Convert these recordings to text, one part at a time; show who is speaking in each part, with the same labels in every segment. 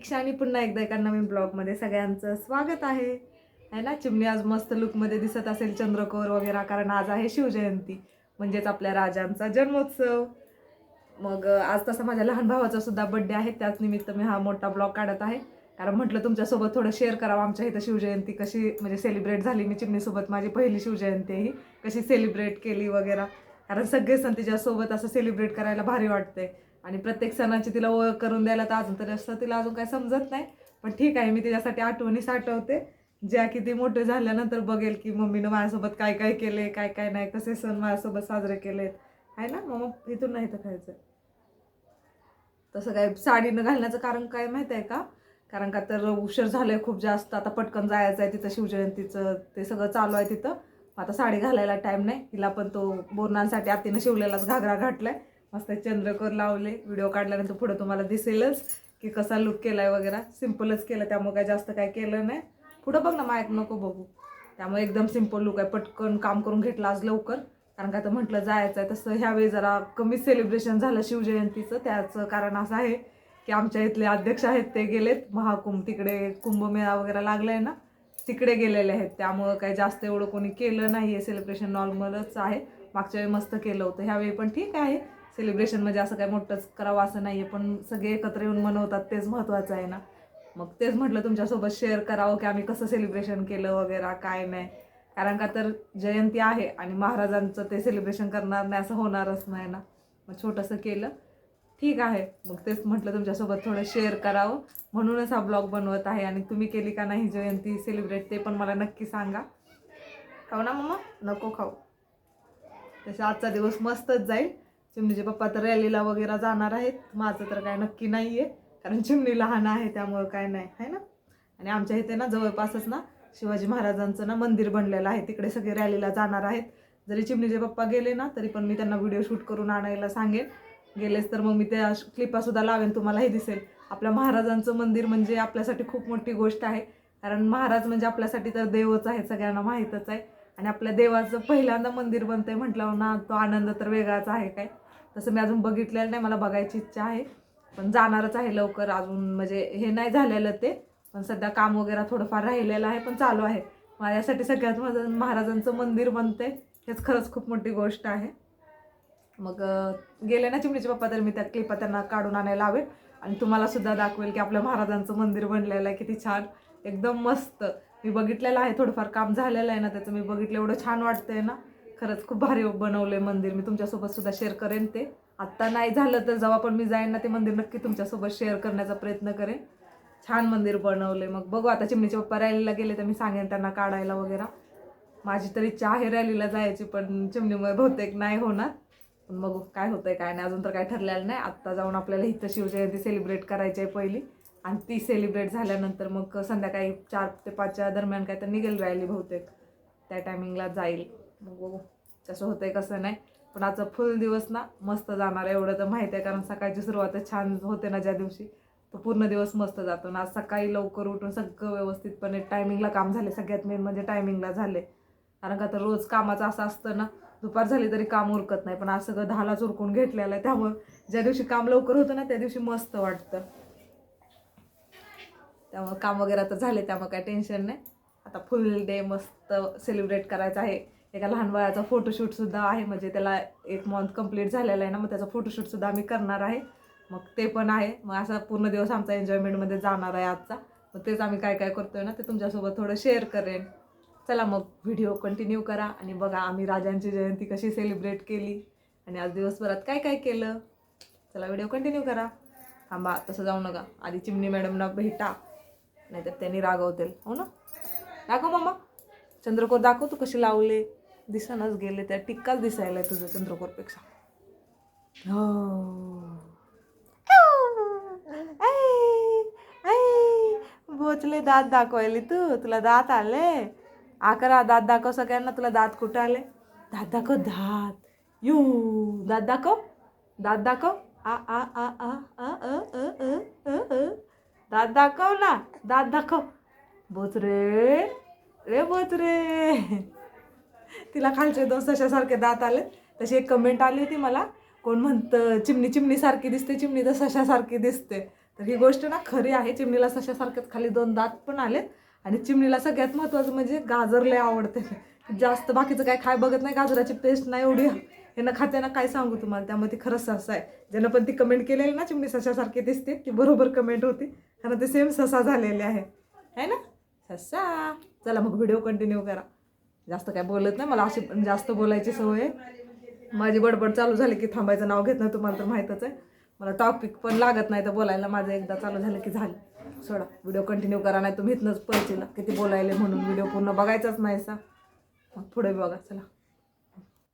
Speaker 1: हाय प्रतीक्षा आणि पुन्हा एकदा एका नवीन ब्लॉगमध्ये सगळ्यांचं स्वागत आहे. है ना? चिमणी आज मस्त लुकमध्ये दिसत असेल चंद्रकोर वगैरे कारण आज आहे शिवजयंती म्हणजेच आपल्या राजांचा जन्मोत्सव. मग आज तसा माझ्या लहान भावाचा सुद्धा बड्डे आहे त्याच निमित्त मी हा मोठा ब्लॉग काढत आहे. कारण म्हटलं तुमच्यासोबत थोडं शेअर करावं आमच्या इथं शिवजयंती कशी म्हणजे सेलिब्रेट झाली. मी चिमणीसोबत माझी पहिली शिवजयंती आहे ही कशी सेलिब्रेट केली वगैरे. कारण सगळे सण तिच्यासोबत असं सेलिब्रेट करायला भारी वाटते आणि प्रत्येक सणाची तिला ओळख करून द्यायला तर अजून तरी असं तिला अजून काही समजत नाही. पण ठीक आहे मी तिच्यासाठी आठवणी साठवते. ज्या की ती मोठे झाल्यानंतर बघेल की मम्मीनं माझ्यासोबत काय काय केले काय काय नाही कसे सण माझ्यासोबत साजरे केलेत. आहे ना? मग इथून नाही तर खायचं. तसं काय साडी न घालण्याचं कारण काय माहिती आहे का? कारण का तर उशीर झालंय खूप जास्त. आता पटकन जायचं आहे तिथं शिवजयंतीचं. ते सगळं चालू आहे तिथं. आता साडी घालायला टाईम नाही. तिला पण तो बोरणांसाठी आत्तीनं शिवलेलाच घागरा घातलाय. मस्त चंद्रकोर लावले. व्हिडिओ काढल्यानंतर पुढे तुम्हाला दिसेलच की कसा लुक केलाय वगैरे. सिम्पलच केलं त्यामुळे काय जास्त काय केलं नाही. पुढं बघ ना मायक नको बघू. त्यामुळे एकदम सिंपल लुक आहे. पटकन काम करून घेतलं आज लवकर. कारण का तर म्हटलं जायचं आहे तसं ह्यावेळी जरा कमी सेलिब्रेशन झालं शिवजयंतीचं. त्याचं कारण असं आहे की आमच्या इथले अध्यक्ष आहेत ते गेलेत. महाकुंभ तिकडे कुंभमेळा वगैरे लागला आहे ना तिकडे गेलेले आहेत. त्यामुळं काही जास्त एवढं कोणी केलं नाही आहे सेलिब्रेशन नॉर्मलच आहे. मागच्या वेळी मस्त केलं होतं. ह्यावेळी पण ठीक आहे. सेलिब्रेशन म्हणजे असं काय मोठंच करावं असं नाही आहे पण सगळे एकत्र येऊन मनवतात तेच महत्त्वाचं आहे ना. मग तेच म्हटलं तुमच्यासोबत शेअर करावं की आम्ही कसं सेलिब्रेशन केलं वगैरे काय नाही. कारण का तर जयंती आहे आणि महाराजांचं ते सेलिब्रेशन करणार नाही असं होणारच नाही ना. मग छोटंसं केलं. ठीक आहे. मग तेच म्हटलं तुमच्यासोबत थोडं शेअर करावं. म्हणूनच हा ब्लॉग बनवत आहे आणि तुम्ही केली का नाही जयंती सेलिब्रेट ते पण मला नक्की सांगा. खाऊ ना मम्मा? नको खाऊ. तसं आजचा दिवस मस्तच जाईल. चिमणीचे पप्पा तर रॅलीला वगैरे जाणार आहेत. माझं तर काय नक्की नाही आहे कारण चिमणी लहान आहे त्यामुळं काय नाही आहे ना? आणि आमच्या इथे ना जवळपासच ना शिवाजी महाराजांचं ना मंदिर बनलेलं आहे. तिकडे सगळे रॅलीला जाणार आहेत. जरी चिमणीचे पप्पा गेले ना तरी पण मी त्यांना व्हिडिओ शूट करून आणायला सांगेन. गेलेच तर मग मी त्या क्लिपासुद्धा लावेन तुम्हालाही दिसेल. आपल्या महाराजांचं मंदिर म्हणजे आपल्यासाठी खूप मोठी गोष्ट आहे. कारण महाराज म्हणजे आपल्यासाठी तर देवच आहे सगळ्यांना माहीतच आहे. आणि आपल्या देवाचं पहिल्यांदा मंदिर बनतंय म्हटल्यावर ना तो आनंद तर वेगळाच आहे काय? तसं मी अजून बघितलेलं नाही मला बघायची इच्छा आहे. पण जाणारच आहे लवकर अजून म्हणजे हे नाही झालेलं ते. पण सध्या काम वगैरे थोडंफार राहिलेलं आहे पण चालू आहे. माझ्यासाठी सगळ्यात माझं महाराजांचं मंदिर बनते हेच खरंच खूप मोठी गोष्ट आहे. मग गेले ना चिमणीचे पप्पा तर मी त्या क्लिपा त्यांना काढून आणायला लावेल आणि तुम्हाला सुद्धा दाखवेल की आपल्या महाराजांचं मंदिर बनलेलं आहे किती छान. एकदम मस्त. मी बघितलेलं आहे थोडंफार काम झालेलं आहे ना त्याचं मी बघितलं एवढं छान वाटतंय ना. खरंच खूप भारी बनवलं आहे मंदिर. मी तुमच्यासोबत सुद्धा शेअर करेन ते. आत्ता नाही झालं तर जेव्हा पण मी जाईन ना ते मंदिर नक्की तुमच्यासोबत शेअर करण्याचा प्रयत्न करेन. छान मंदिर बनवले मग बघू आता चिमणीचे पप्पा रॅलीला गेले तर मी सांगेन त्यांना काढायला वगैरे. माझी तर इच्छा आहे रॅलीला जायची पण चिमणीमुळे बहुतेक नाही होणार. पण बघू काय होतंय काय नाही. अजून तर काय ठरलेलं नाही. आत्ता जाऊन आपल्याला इथं शिवजयंती सेलिब्रेट करायची आहे पहिली. आणि ती सेलिब्रेट झाल्यानंतर मग संध्याकाळी चार ते पाचच्या दरम्यान काय तर निघेल रॅली बहुतेक. त्या टायमिंगला जाईल. मग बघू. कसं होतंय कसं नाही. पण आजचा फुल दिवस ना मस्त जाणार आहे एवढं तर माहिती आहे कारण सकाळची सुरुवात छान होते ना ज्या दिवशी. तो पूर्ण दिवस मस्त जातो. ना आज सकाळी लवकर उठून सगळं व्यवस्थितपणे टायमिंगला काम झाले. सगळ्यात मेन म्हणजे टायमिंगला झाले. कारण का तर रोज कामाचं असं असतं ना दुपार झाली तरी काम उरकत नाही. पण आज सगळं दहालाच उरकून घेतलेलं आहे. त्यामुळं ज्या दिवशी काम लवकर होतं ना त्या दिवशी मस्त वाटतं. त्यामुळं काम वगैरे आता झाले त्यामुळं काय टेन्शन नाही. आता फुल डे मस्त सेलिब्रेट करायचं आहे. एका लहान वयाचा फोटोशूटसुद्धा आहे. म्हणजे त्याला एक मंथ कंप्लीट झालेला आहे ना मग त्याचा फोटोशूटसुद्धा आम्ही करणार आहे. मग ते पण आहे. मग असा पूर्ण दिवस आमचा एन्जॉयमेंटमध्ये जाणार आहे आजचा. मग तेच आम्ही काय काय करतोय ना ते तुमच्यासोबत थोडं शेअर करेन. चला मग व्हिडिओ कंटिन्यू करा आणि बघा आम्ही राजांची जयंती कशी सेलिब्रेट केली आणि आज दिवसभरात काय काय केलं. चला व्हिडिओ कंटिन्यू करा. थांबा तसं जाऊ नका. आधी चिमणी मॅडमना भेटा नाहीतर त्यांनी रागवतील. हो ना? दाखव मम्मा चंद्रकोर दाखव तू कशी लावले. दिसनच गेले त्या टिक्काच दिसायला तुझं चंद्रकोरपेक्षा हो ऐ, ऐ, बोचले दात दाखवायले तू तुला दात आले आकरा दात दाखव सगळ्यांना तुला दात कुठं आले दात दाखव दात यू दात दाखव दात दाखव आ आ आ आ आ अ अ अ अ अ दात दाखव ना दात दाखव बोचरे रे बोचरे तिला खालचे दोन सशासारखे दात आले. तशी एक कमेंट आली होती मला. कोण म्हणतं चिमणी चिमणीसारखी दिसते चिमणी तर सशासारखी दिसते.
Speaker 2: तर ही गोष्ट ना खरी आहे. चिमणीला सशासारखेच खाली दोन दात पण आलेत. आणि चिमणीला सगळ्यात महत्त्वाचं म्हणजे गाजर लय आवडते. जास्त बाकीचं काय खाय बघत नाही गाजराची पेस्ट नाही एवढी. यांना खात्याना काय सांगू तुम्हाला? त्यामध्ये खरंच ससा आहे. ज्यानं पण ती कमेंट केलेली ना चिमणी सशासारखी दिसते ती बरोबर कमेंट होती. कारण ते सेम ससा झालेले आहे. है ना? ससा. चला मग व्हिडिओ कंटिन्यू करा. जास्त काय बोलत नाही. मला अशी पण जास्त बोलायची सवय आहे. माझी बडबड चालू झाली की थांबायचं नाव घेत नाही तुम्हाला तर माहीतच आहे. मला टॉपिक पण लागत नाही तर बोलायला माझं एकदा चालू झालं की झालं. सोडा व्हिडिओ कंटिन्यू करा नाही तुम्ही इथनंच परिचयला किती बोलायले म्हणून व्हिडिओ पूर्ण बघायचाच नाही सा. मग पुढे बघा चला.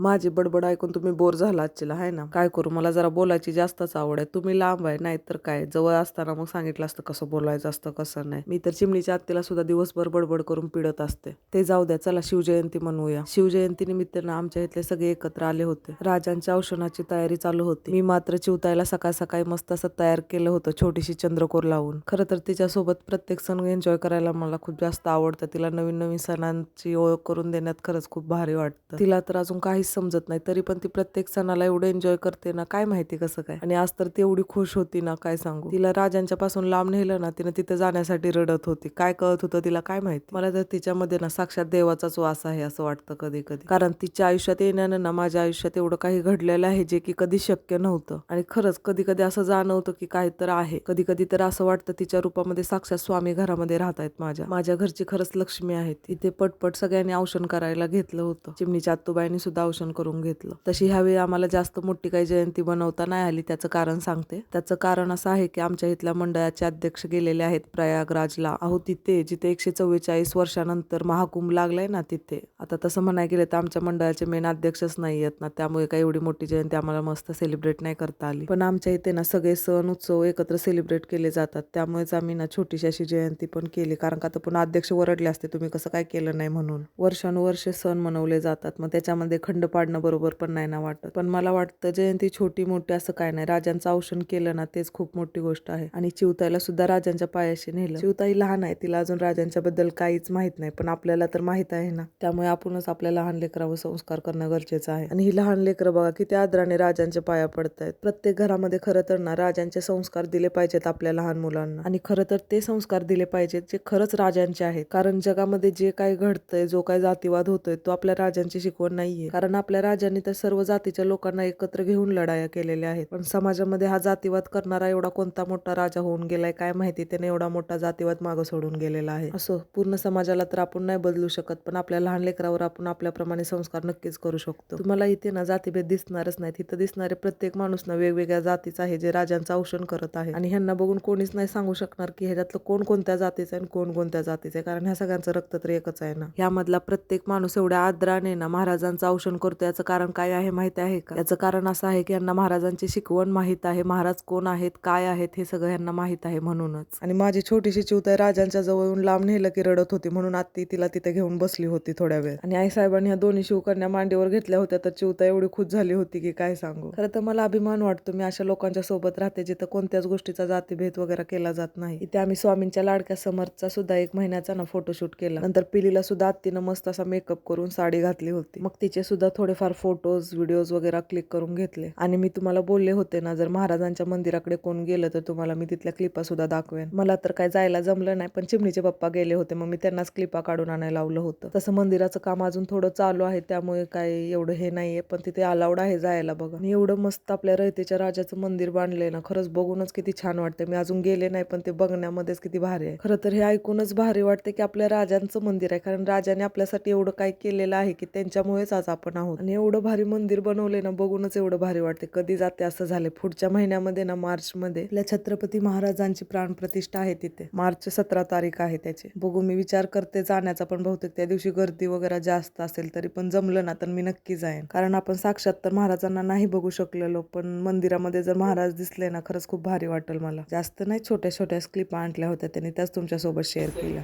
Speaker 2: माझी बडबड ऐकून तुम्ही बोर झाला आजचीला आहे ना? काय करू? मला जरा बोलायची जास्तच आवड आहे. तुम्ही लांब आहे नाही तर काय? जवळ असताना मग सांगितलं असतं कसं बोलायचं असतं कसं नाही. मी तर चिमणीच्या आत्तीला सुद्धा दिवसभर बडबड करून पिडत असते. ते जाऊ द्या चला शिवजयंती म्हणूया. शिवजयंती निमित्तानं आमच्या इथले सगळे एकत्र आले होते. राजांच्या औषणाची तयारी चालू होती. मी मात्र चिवतायला सकाळ सकाळी मस्त असं तयार केलं होतं छोटीशी चंद्रकोर लावून. खरं तर तिच्यासोबत प्रत्येक सण एन्जॉय करायला मला खूप जास्त आवडतं. तिला नवीन नवीन सणांची ओळख करून देण्यात खरंच खूप भारी वाटतं. तिला तर अजून काहीच समजत नाही तरी पण ती प्रत्येक सणाला एवढं एन्जॉय करते ना काय माहिती कसं काय? आणि आज तर ती एवढी खुश होती ना काय सांगू? तिला राजांच्या पासून लांब नेलं ना तिनं तिथे जाण्यासाठी रडत होती. काय कळत होतं तिला काय माहिती? मला तर तिच्यामध्ये ना साक्षात देवाचाच वास आहे असं वाटतं कधी कधी कारण तिच्या आयुष्यात येण्यानं ना माझ्या आयुष्यात एवढं काही घडलेलं आहे जे की कधी शक्य नव्हतं. आणि खरंच कधी कधी असं जाणवतं की काय तर आहे. कधी कधी तर असं वाटतं तिच्या रूपामध्ये साक्षात स्वामी घरामध्ये राहत आहेत माझ्या. माझ्या घरची खरंच लक्ष्मी आहे तिथे पटपट सगळ्यांनी औषण करायला घेतलं होतं. चिमणीच्या आत्तूबाईंनी सुद्धा दर्शन करून घेतलं. तशी ह्यावेळी आम्हाला जास्त मोठी काही जयंती बनवता नाही आली त्याचं कारण सांगते. त्याचं कारण असं आहे की आमच्या इथल्या मंडळाचे अध्यक्ष गेलेले आहेत प्रयागराजला. अहो तिथे जिथे एकशे चव्वेचाळीस वर्षानंतर महाकुंभ लागलाय ना तिथे. आता तसं म्हणाय गेलं तर आमच्या मंडळाचे मेन अध्यक्षच नाही आहेत ना. त्यामुळे काही एवढी मोठी जयंती आम्हाला मस्त सेलिब्रेट नाही करता आली. पण आमच्या इथे ना सगळे सण उत्सव एकत्र सेलिब्रेट केले जातात. त्यामुळेच आम्ही ना छोटीशी अशी जयंती पण केली. कारण का तर पुन्हा अध्यक्ष वरडले असते तुम्ही कसं काय केलं नाही म्हणून. वर्षानुवर्ष सण मनवले जातात. मग त्याच्यामध्ये खंड पाडणं बरोबर पण नाही ना वाटत. पण मला वाटतं जयंती छोटी मोठी असं काय नाही. राजांचं औषण केलं ना तेच खूप मोठी गोष्ट आहे. आणि चिवताईला सुद्धा राजांच्या पायाशी नेलं. चिवताई लहान आहे तिला अजून राजांच्या बद्दल काहीच माहीत नाही. पण आपल्याला तर माहीत आहे ना. त्यामुळे आपणच आपल्या लहान लेकरावर संस्कार करणं गरजेचं आहे. आणि ही लहान लेकरं बघा किती आदराने राजांच्या पाया पडतायत. प्रत्येक घरामध्ये खरं तर ना राजांचे संस्कार दिले पाहिजेत आपल्या लहान मुलांना. आणि खरं तर ते संस्कार दिले पाहिजेत जे खरंच राजांचे आहेत. कारण जगामध्ये जे काही घडतंय जो काही जातीवाद होतोय तो आपल्या राजांची शिकवण नाहीये. कारण आपल्या राजांनी तर सर्व जातीच्या लोकांना एकत्र घेऊन लढाया केलेल्या आहेत. पण समाजामध्ये हा जातीवाद करणारा एवढा कोणता मोठा राजा होऊन गेलाय काय माहिती? त्याने एवढा मोठा जातीवाद मागं सोडून गेलेला आहे. असो पूर्ण समाजाला तर आपण नाही बदलू शकत पण आपल्या लहान लेकरावर आपण आपल्याप्रमाणे संस्कार नक्कीच करू शकतो. तुम्हाला इथे ना जातीभेद दिसणारच नाही तिथं दिसणारे प्रत्येक माणूस ना वेगवेगळ्या जातीचा आहे जे राजांचं औषण करत आहे. आणि ह्यांना बघून कोणीच नाही सांगू शकणार की ह्याच्यातलं कोण कोणत्या जातीचं आहे आणि कोण कोणत्या जातीचं आहे कारण ह्या सगळ्यांचं रक्त तर एकच आहे ना. ह्यामधला प्रत्येक माणूस एवढ्या आदराने ना महाराजांचं औषण करतो याचं कारण काय आहे माहिती आहे का? याचं कारण असं आहे की यांना महाराजांची शिकवण माहीत आहे महाराज कोण आहेत काय आहेत हे सगळं यांना माहीत आहे म्हणूनच. आणि माझी छोटीशी चिवताई राजांच्या जवळून लांब नेलं की रडत होती म्हणून आत्ती तिला तिथे घेऊन बसली होती थोड्या वेळ. आणि आई साहेबांनी ह्या दोन्ही शिवकन्या मांडीवर घेतल्या होत्या तर चिवता एवढी खुश झाली होती की काय सांगू? खरं तर मला अभिमान वाटतो मी अशा लोकांच्या सोबत राहते जिथं कोणत्याच गोष्टीचा जातीभेद वगैरे केला जात नाही. इथे आम्ही स्वामींच्या लाडक्या समर्थचा सुद्धा एक महिन्याचा ना फोटोशूट केला. नंतर पिलीला सुद्धा आत्तीनं मस्त असा मेकअप करून साडी घातली होती. मग तिचे सुद्धा थोडेफार फोटोज व्हिडिओज वगैरे क्लिक करून घेतले. आणि मी तुम्हाला बोलले होते ना जर महाराजांच्या मंदिराकडे कोण गेलं तर तुम्हाला मी तिथल्या क्लिपा सुद्धा दाखवेन. मला तर काय जायला जमलं नाही पण चिमणीचे पप्पा गेले होते मग मी त्यांनाच क्लिपा काढून आणायला लावलं होतं. तसं मंदिराचं काम अजून थोडं चालू आहे त्यामुळे काय एवढं हे नाहीये पण तिथे अलाउड आहे जायला बघा. आणि एवढं मस्त आपल्या रयतेच्या राजाचं मंदिर बांधलंय ना खरंच बघूनच किती छान वाटतं मी अजून गेले नाही पण ते बघण्यामध्येच किती भारी आहे. खरं तर हे ऐकूनच भारी वाटते की आपल्या राजांचं मंदिर आहे कारण राजाने आपल्यासाठी एवढं काय केलेलं आहे की त्यांच्यामुळेच आज आपण आहोत आणि एवढं भारी मंदिर बनवले ना बघूनच एवढं भारी वाटते कधी जाते असं झाले पुढच्या महिन्यामध्ये ना मार्च मध्ये आपल्या छत्रपती महाराजांची प्राणप्रतिष्ठा आहे तिथे. मार्च सतरा तारीख आहे त्याची. बघू मी विचार करते जाण्याचा पण बहुतेक. त्या दिवशी गर्दी वगैरे जास्त असेल तरी पण जमलं ना तर मी नक्की जाईन. कारण आपण साक्षात तर महाराजांना नाही बघू शकलेलो पण मंदिरामध्ये जर महाराज दिसले ना खरंच खूप भारी वाटेल मला. जास्त नाही छोट्या छोट्या क्लिप आणल्या होत्या त्यांनी. त्याच तुमच्यासोबत शेअर केल्या.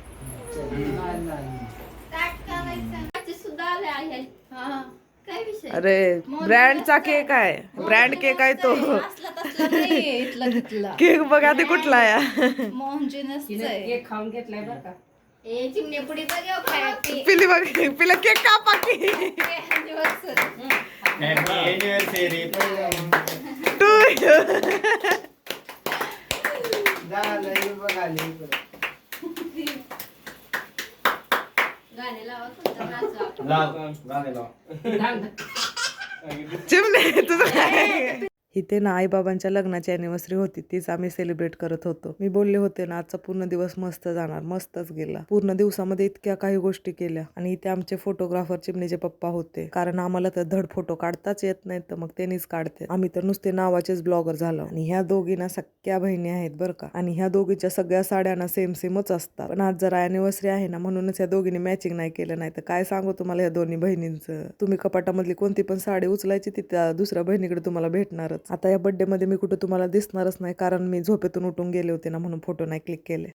Speaker 3: हा
Speaker 2: अरे ब्रँडचा केक आहे. ब्रँड केक आहे तो. केक बघा ते कुठला आहे.
Speaker 4: केक खाऊन घेतलाय बरं का?
Speaker 2: पिली बघ पिला केक कापा की
Speaker 3: anniversary.
Speaker 2: टू
Speaker 3: झालं हे बघाले इकडे
Speaker 4: गाणे लावा तुमचा नाचा
Speaker 3: लाव. गाणे लाव.
Speaker 2: चिमणे तुझं काय? इथे ना आईबाबांच्या लग्नाची अॅनिव्हर्सरी होती तीच आम्ही सेलिब्रेट करत होतो. मी बोलले होते ना आजचा पूर्ण दिवस मस्त जाणार मस्तच गेला. पूर्ण दिवसामध्ये इतक्या काही गोष्टी केल्या आणि इथे आमचे फोटोग्राफर चिमणीचे पप्पा होते. कारण आम्हाला तर धड फोटो काढताच येत नाहीत तर मग त्यांनीच काढते. आम्ही तर नुसते नावाचेच ब्लॉगर झालो. आणि ह्या दोघी ना सख्या बहिणी आहेत बरं का. आणि ह्या दोघीच्या सगळ्या साड्या ना सेम सेमच असतात. पण आज जरा अॅनिव्हर्सरी आहे ना म्हणूनच या दोघींनी मॅचिंग नाही केलं. नाही तर काय सांगू तुम्हाला या दोन्ही बहिणींचं? तुम्ही कपाटामधली कोणती पण साडी उचलायची ती त्या दुसऱ्या बहिणीकडे तुम्हाला भेटणारच. आता या बड्डेमध्ये मी कुठं तुम्हाला दिसणारच नाही कारण मी झोपेतून उठून गेले होते ना म्हणून फोटो नाही क्लिक केले.